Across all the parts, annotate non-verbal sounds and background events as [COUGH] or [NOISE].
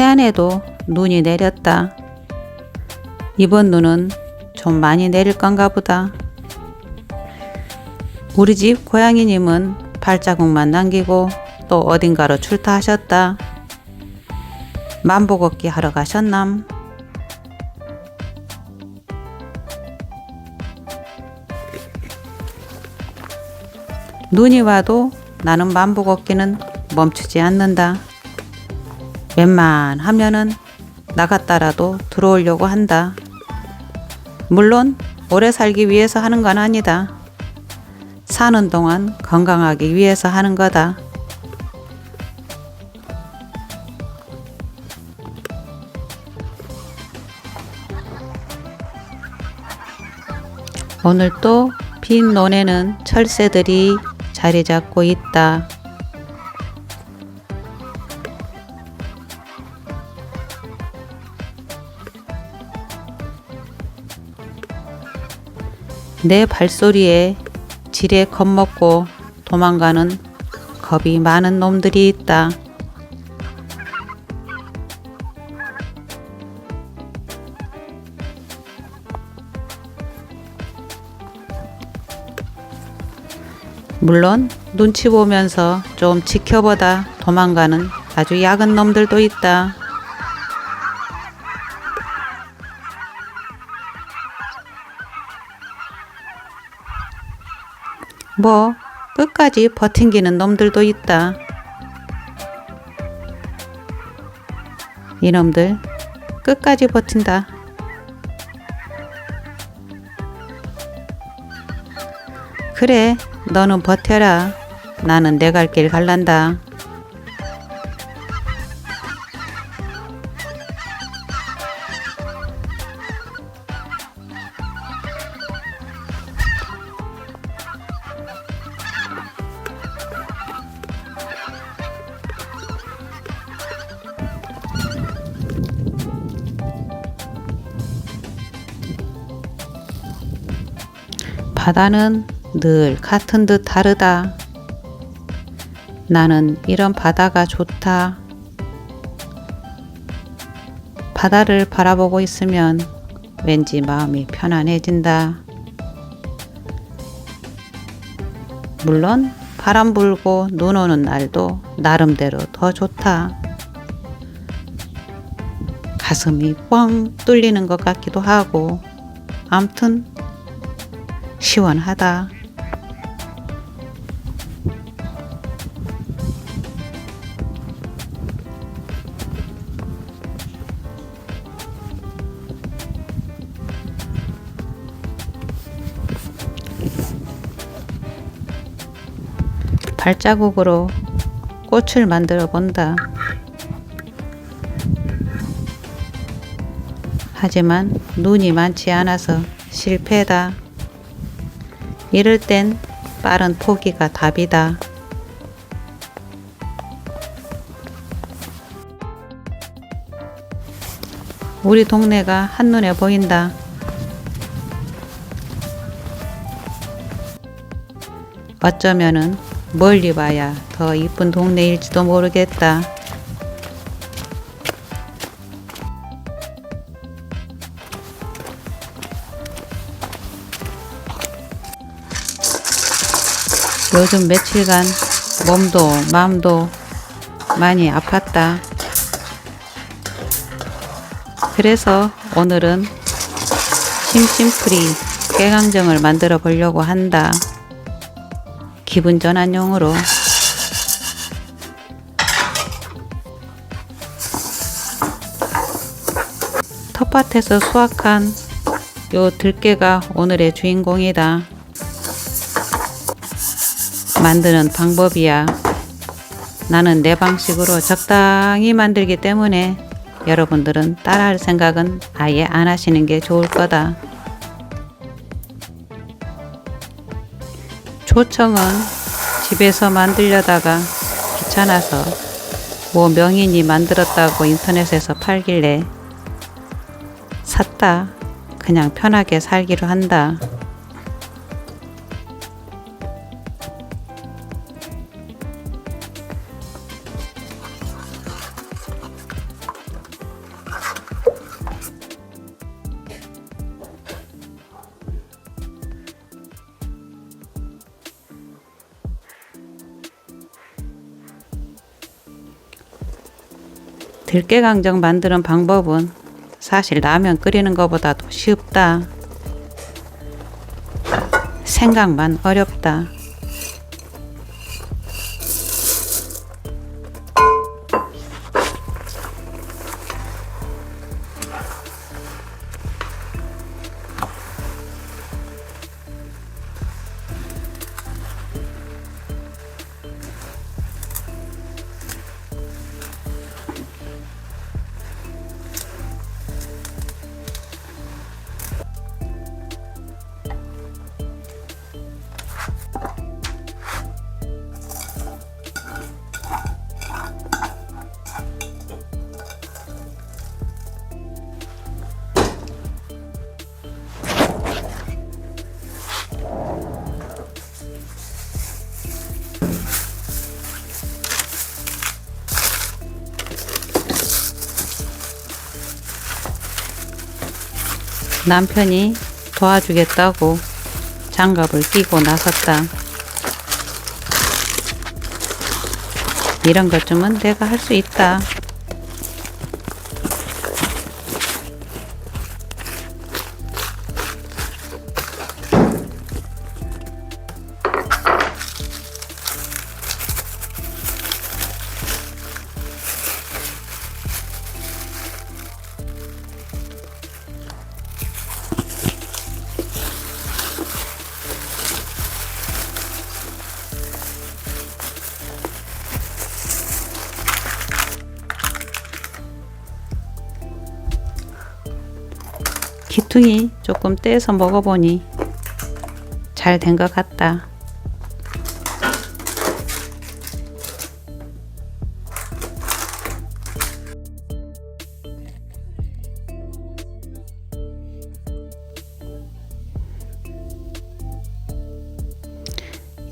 태안에도 눈이 내렸다. 이번 눈은 좀 많이 내릴 건가 보다. 우리 집 고양이님은 발자국만 남기고 또 어딘가로 출타하셨다. 만보 걷기 하러 가셨남? 눈이 와도 나는 만보 걷기는 멈추지 않는다. 웬만하면은 나갔다라도 들어오려고 한다. 물론 오래 살기 위해서 하는 건 아니다. 사는 동안 건강하기 위해서 하는 거다. 오늘 또 빈 논에는 철새들이 자리 잡고 있다. 내 발소리에 지레 겁먹고 도망가는 겁이 많은 놈들이 있다. 물론 눈치 보면서 좀 지켜보다 도망가는 아주 약은 놈들도 있다. 뭐 끝까지 버팅기는 놈들도 있다. 이놈들 끝까지 버틴다. 그래, 너는 버텨라. 나는 내 갈 길 갈란다. 바다는 늘 같은 듯 다르다. 나는 이런 바다가 좋다. 바다를 바라보고 있으면 왠지 마음이 편안해진다. 물론 바람 불고 눈 오는 날도 나름대로 더 좋다. 가슴이 뻥 뚫리는 것 같기도 하고, 암튼 시원하다. 발자국으로 꽃을 만들어 본다. 하지만 눈이 많지 않아서 실패다. 이럴 땐 빠른 포기가 답이다. 우리 동네가 한눈에 보인다. 어쩌면은 멀리 봐야 더 이쁜 동네일지도 모르겠다. 요즘 며칠간 몸도 마음도 많이 아팠다. 그래서 오늘은 심심풀이 깨강정을 만들어 보려고 한다. 기분 전환용으로 텃밭에서 수확한 요 들깨가 오늘의 주인공이다. 만드는 방법이야. 나는 내 방식으로 적당히 만들기 때문에 여러분들은 따라할 생각은 아예 안 하시는 게 좋을 거다. 초청은 집에서 만들려다가 귀찮아서 뭐 명인이 만들었다고 인터넷에서 팔길래 샀다. 그냥 편하게 살기로 한다. 들깨강정 만드는 방법은 사실 라면 끓이는 것보다도 쉽다. 생각만 어렵다. 남편이 도와주겠다고 장갑을 끼고 나섰다. 이런 것쯤은 내가 할 수 있다. 기퉁이 조금 떼서 먹어보니 잘 된 것 같다.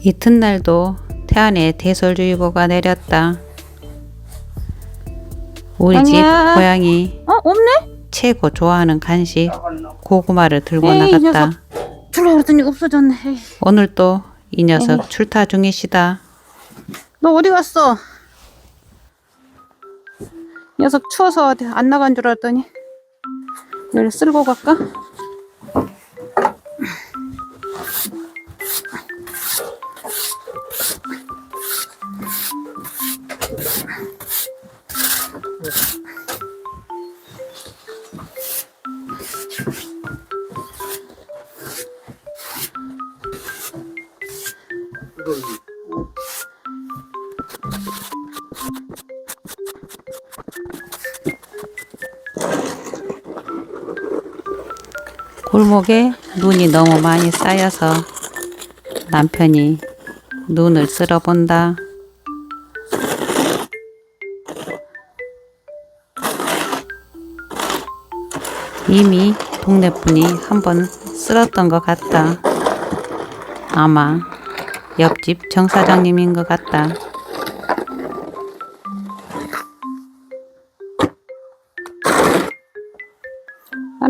이튿날도 태안에 대설주의보가 내렸다. 우리 집. 고양이 어 없네? 최고 좋아하는 간식 고구마를 들고 에이, 이 나갔다. 녀석. 줄라 그랬더니 없어졌네. 에이, 오늘 또 이 녀석 출타 중이시다. 너 어디 갔어? 녀석 추워서 안 나간 줄 알았더니 여기 쓸고 갈까? 골목에 눈이 너무 많이 쌓여서 남편이 눈을 쓸어본다. 이미 동네 분이 한번 쓸었던 것 같다. 아마 옆집 정 사장님인 것 같다.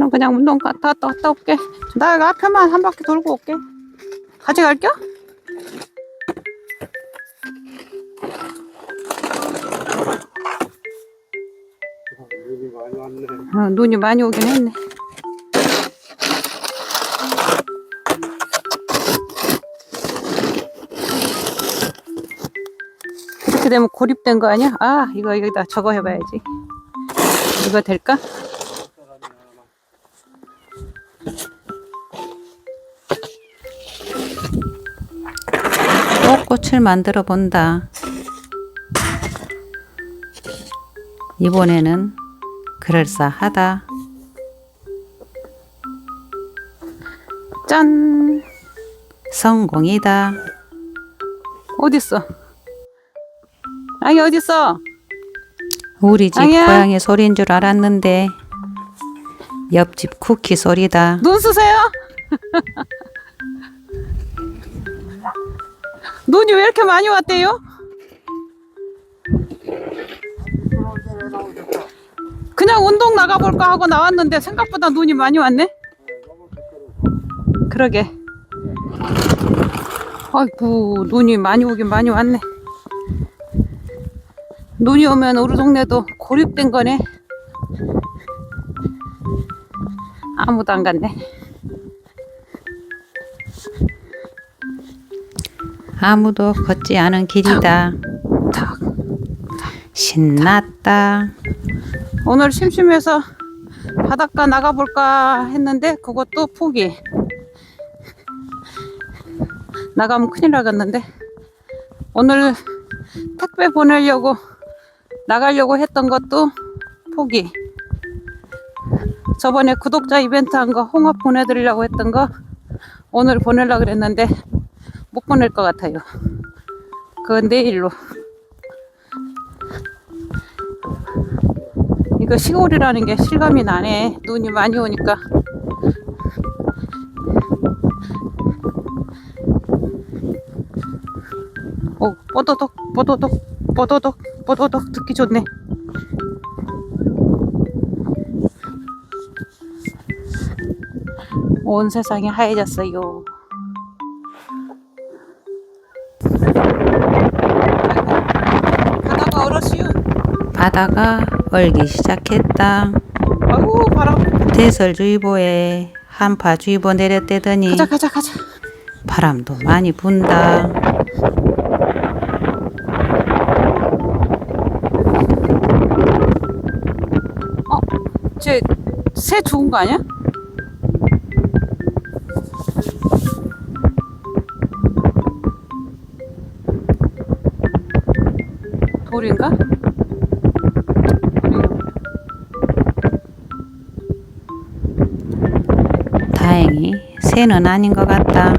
나는 그냥 운동 갔다 왔다 갔다 올게. 나 이거 앞에만 한 바퀴 돌고 올게. 가져갈게? 눈이 많이. 어, 눈이 많이 오긴 했네. 이렇게 되면 고립된 거 아니야? 아, 이거 여기다 저거 해봐야지. 이거 될까? 꽃을 만들어 본다. 이번에는 그럴싸하다. 짠! 성공이다. 어딨어? 아기 어딨어? 우리 집 아니야. 고양이 소리인 줄 알았는데 옆집 쿠키 소리다. 눈 쓰세요? 눈이 왜 이렇게 많이 왔대요? 그냥 운동 나가볼까 하고 나왔는데 생각보다 눈이 많이 왔네? 그러게. 아이고, 눈이 많이 오긴 많이 왔네. 눈이 오면 우리 동네도 고립된 거네. 아무도 안 갔네. 아무도 걷지 않은 길이다. 탁. 신났다. 오늘 심심해서 바닷가 나가볼까 했는데 그것도 포기. 나가면 큰일 나겠는데. 오늘 택배 보내려고 나가려고 했던 것도 포기. 저번에 구독자 이벤트 한 거 홍합 보내드리려고 했던 거 오늘 보내려고 그랬는데 못 보낼 것 같아요. 그건 내일로. 이거 시골이라는 게 실감이 나네. 눈이 많이 오니까. 오, 뽀도독, 뽀도독, 뽀도독, 뽀도독 듣기 좋네. 온 세상이 하얘졌어요. 바다가 얼기 시작했다. 아우, 바람. 대설주의보에 한파주의보 내렸대더니 가자, 가자, 가자. 바람도 많이 분다. 쟤새 죽은 거 아니야? 돌인가? 새는 아닌 것 같다.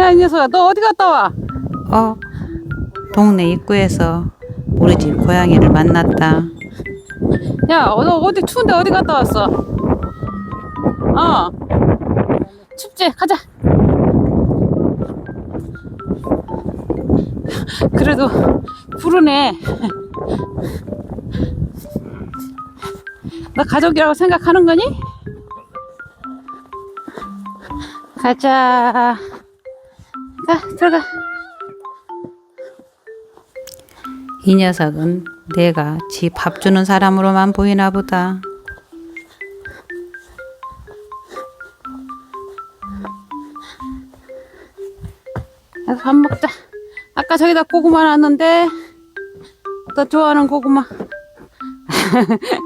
야, 이 녀석아, 너 어디 갔다 와? 어? 동네 입구에서 우리 집 고양이를 만났다. 야, 어, 너 어디 추운데 어디 갔다 왔어? 어. 춥지? 가자. [LAUGHS] 그래도 부르네. [LAUGHS] 너 가족이라고 생각하는 거니? 가자. 가, 들어가. 이 녀석은 내가 지 밥 주는 사람으로만 보이나 보다. 가서 밥 먹자. 아까 저기다 고구마 놨는데, 너 좋아하는 고구마. [LAUGHS]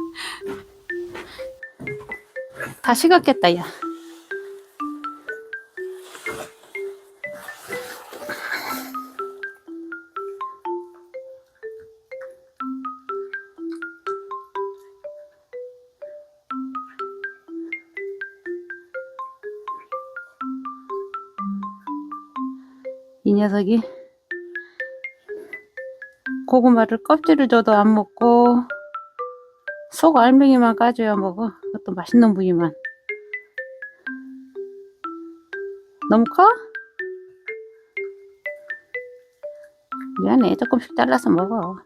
다 식었겠다, 야. 이 녀석이 고구마를 껍질을 줘도 안 먹고 속 알맹이만 까줘야 먹어. 그것도 맛있는 부위만. 너무 커? 미안해. 조금씩 잘라서 먹어.